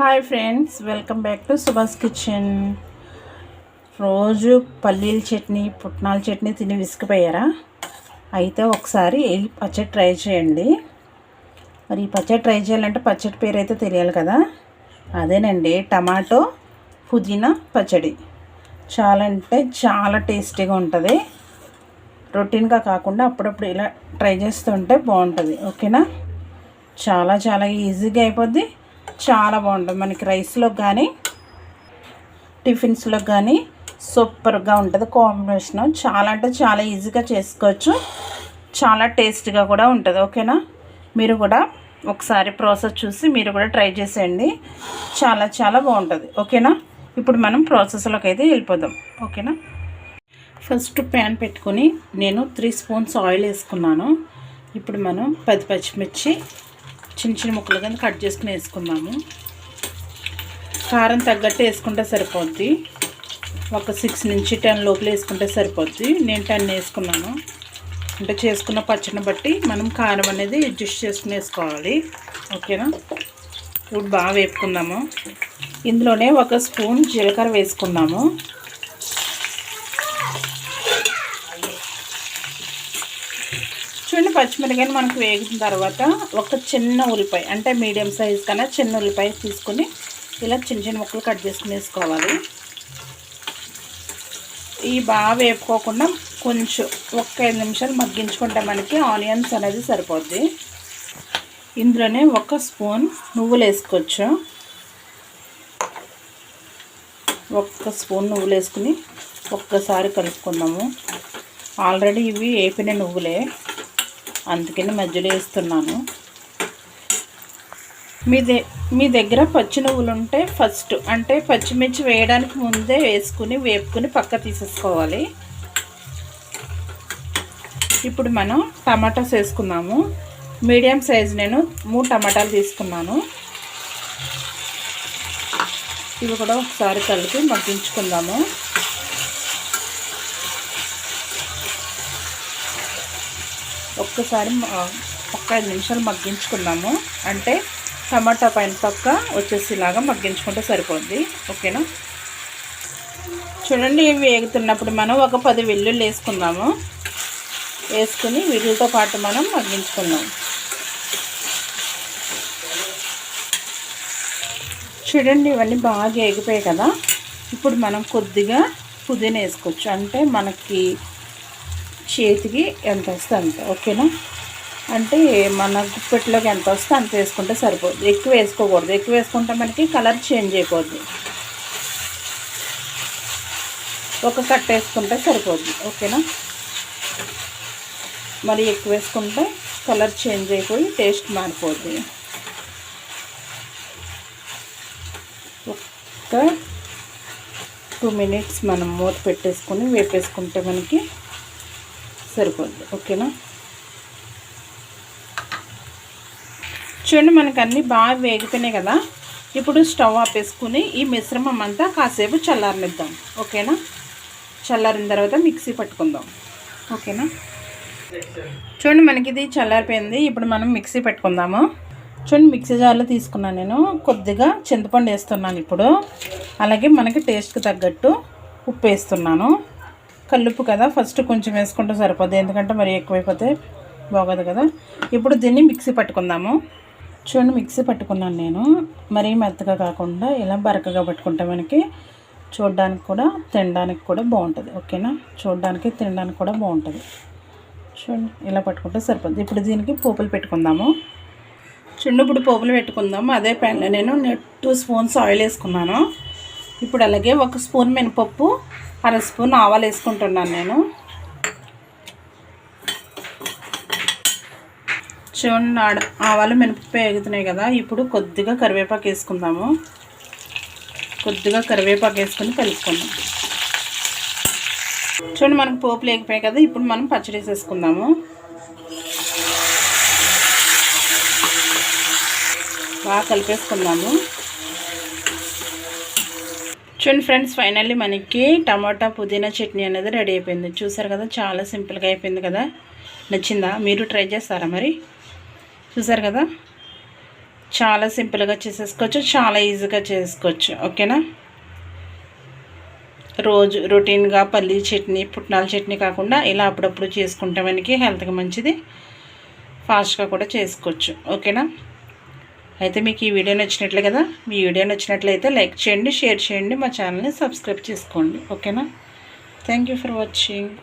Hi friends welcome back to Subhash kitchen రోజు పల్లీల చట్నీ పుట్నాల చట్నీ తిని విసిగిపోయారా అయితే ఒకసారి పచ్చడి ట్రై చేయండి. మరి ఈ పచ్చడి ట్రై చేయాలంటే పచ్చడి పేరు అయితే తెలియాలి కదా? అదేనండి టమాటో పుదీనా పచ్చడి. చాలా అంటే చాలా టేస్టీగా ఉంటుంది. రొటీన్గా కాకుండా అప్పుడప్పుడు ఇలా ట్రై చేస్తుంటే బాగుంటుంది. ఓకేనా? చాలా చాలా ఈజీగా అయిపోద్ది. చాలా బాగుంటుంది. మనకి రైస్లో కానీ టిఫిన్స్లో కానీ సూపర్గా ఉంటుంది కాంబినేషన్. చాలా అంటే చాలా ఈజీగా చేసుకోవచ్చు. చాలా టేస్ట్గా కూడా ఉంటుంది. ఓకేనా? మీరు కూడా ఒకసారి ప్రాసెస్ చూసి మీరు కూడా ట్రై చేసేయండి. చాలా చాలా బాగుంటుంది. ఓకేనా? ఇప్పుడు మనం ప్రాసెస్లోకి అయితే వెళ్ళిపోదాం. ఓకేనా? ఫస్ట్ ప్యాన్ పెట్టుకొని నేను త్రీ స్పూన్స్ ఆయిల్ వేసుకున్నాను. ఇప్పుడు మనం పది పచ్చిమిర్చి చిన్న చిన్న ముక్కలు కింద కట్ చేసుకుని వేసుకుందాము. కారం తగ్గట్టు వేసుకుంటే సరిపోద్ది. ఒక సిక్స్ నుంచి టెన్ లోపల వేసుకుంటే సరిపోద్ది. నేను టెన్ వేసుకున్నాను. అంటే చేసుకున్న పచ్చడిని బట్టి మనం కారం అనేది అడ్జస్ట్ చేసుకుని వేసుకోవాలి. ఓకేనా? ఇప్పుడు బాగా వేపుకుందాము. ఇందులోనే ఒక స్పూన్ జీలకర్ర వేసుకున్నాము చూడండి పచ్చిమిరకాయలు మనకు వేగిన తర్వాత ఒక చిన్న ఉల్లిపాయ అంటే మీడియం సైజ్ కన్నా చిన్న ఉల్లిపాయ తీసుకుని ఇలా చిన్న చిన్న ముక్కలు కట్ చేసుకుని వేసుకోవాలి. ఇవి బాగా వేపుకోకుండా కొంచెం ఒక ఐదు నిమిషాలు మగ్గించుకుంటే మనకి ఆనియన్స్ అనేది సరిపోద్ది. ఇందులోనే ఒక స్పూన్ నువ్వులు వేసుకోవచ్చు. ఒక్క స్పూన్ నువ్వులు వేసుకుని ఒక్కసారి కలుపుకుందాము. ఆల్రెడీ ఇవి వేపిన నువ్వులే. అందుకని మధ్యలో వేస్తున్నాను. మీ దే మీ దగ్గర పచ్చి నువ్వులు ఉంటే ఫస్ట్ అంటే పచ్చిమిర్చి వేయడానికి ముందే వేసుకుని వేపుకుని పక్క తీసేసుకోవాలి. ఇప్పుడు మనం టమాటాస్ వేసుకుందాము. మీడియం సైజ్ నేను మూడు టమాటాలు తీసుకున్నాను. ఇవి కూడా ఒకసారి కలిపి మగ్గించుకుందాము. ఒక్కసారి ఒక్క ఐదు నిమిషాలు మగ్గించుకున్నాము. అంటే టమాటా పైన పక్క వచ్చేసేలాగా మగ్గించుకుంటే సరిపోద్ది. ఓకేనా? చూడండి ఇవి వేగుతున్నప్పుడు మనం ఒక పది వెల్లుల్లి వేసుకుందాము. వేసుకుని వీటితో పాటు మనం మగ్గించుకుందాం. చూడండి ఇవన్నీ బాగా ఎగిపోయాయి కదా. ఇప్పుడు మనం కొద్దిగా పుదీనా వేసుకోవచ్చు. అంటే మనకి చేతికి ఎంత వస్తే అంత ఓకేనా? అంటే మన గుప్పెట్లోకి ఎంత వస్తే అంత వేసుకుంటే సరిపోద్ది. ఎక్కువ వేసుకోకూడదు. ఎక్కువ వేసుకుంటే మనకి కలర్ చేంజ్ అయిపోద్ది. ఒక కట్ వేసుకుంటే సరిపోద్ది. ఓకేనా? మరి ఎక్కువ వేసుకుంటే కలర్ చేంజ్ అయిపోయి టేస్ట్ మారిపోద్ది. ఒక్క టూ మినిట్స్ మనం మూత పెట్టేసుకొని వేపేసుకుంటే మనకి సరిపోద్ది. ఓకేనా? చూడండి మనకు అన్నీ బాగా వేగిపోయినాయి కదా. ఇప్పుడు స్టవ్ ఆపేసుకుని ఈ మిశ్రమం అంతా కాసేపు చల్లారనిద్దాం. ఓకేనా? చల్లారిన తర్వాత మిక్సీ పట్టుకుందాం. ఓకేనా? చూడండి మనకి ఇది చల్లారిపోయింది. ఇప్పుడు మనం మిక్సీ పెట్టుకుందాము. చూడండి మిక్సీ జార్లో తీసుకున్నాను నేను. కొద్దిగా చింతపండు వేస్తున్నాను ఇప్పుడు. అలాగే మనకి టేస్ట్కి తగ్గట్టు ఉప్పు వేస్తున్నాను. కల్లుప్పు కదా ఫస్ట్ కొంచెం వేసుకుంటే సరిపోద్ది. ఎందుకంటే మరి ఎక్కువైపోతే బాగోదు కదా. ఇప్పుడు దీన్ని మిక్సీ పట్టుకుందాము. చూడండి మిక్సీ పట్టుకున్నాను నేను. మరీ మెత్తగా కాకుండా ఇలా బరకగా పట్టుకుంటే మనకి చూడడానికి కూడా తినడానికి కూడా బాగుంటుంది. ఓకేనా? చూడడానికి తినడానికి కూడా బాగుంటుంది. చూడండి ఇలా పట్టుకుంటే సరిపోద్ది. ఇప్పుడు దీనికి పోపులు పెట్టుకుందాము. చూడండి ఇప్పుడు పోపులు పెట్టుకుందాము. అదే ప్యాన్లో నేను టూ స్పూన్స్ ఆయిల్ వేసుకున్నాను. ఇప్పుడు అలాగే ఒక స్పూన్ మినపప్పు అర స్పూన్ ఆవాలు వేసుకుంటున్నాను నేను. చూడండి ఆడ ఆవాలు మినపప్పు ఎగుతున్నాయి కదా ఇప్పుడు కొద్దిగా కరివేపాకు వేసుకుందాము. కొద్దిగా కరివేపాకు వేసుకొని కలుపుకుందాం. చూడండి మనకు పోపు లేకపోయాయి కదా ఇప్పుడు మనం పచ్చడి వేసేసుకుందాము. బాగా కలిపేసుకుందాము. చూడండి ఫ్రెండ్స్ ఫైనల్లీ మనకి టమాటా పుదీనా చట్నీ అనేది రెడీ అయిపోయింది. చూసారు కదా చాలా సింపుల్గా అయిపోయింది కదా. నచ్చిందా? మీరు ట్రై చేస్తారా మరి? చూసారు కదా? చాలా సింపుల్గా చేసేసుకోవచ్చు చాలా ఈజీగా చేసుకోవచ్చు. ఓకేనా? రోజు రొటీన్గా పల్లీ చట్నీ పుట్నాల చట్నీ కాకుండా ఇలా అప్పుడప్పుడు చేసుకుంటే మనకి హెల్త్కి మంచిది. ఫాస్ట్గా కూడా చేసుకోవచ్చు. ఓకేనా? అయితే మీకు ఈ వీడియో నచ్చినట్లే కదా మీ వీడియో నచ్చినట్లయితే లైక్ చేయండి షేర్ చేయండి మా ఛానల్ని సబ్స్క్రైబ్ చేసుకోండి. ఓకేనా? Thank you for watching.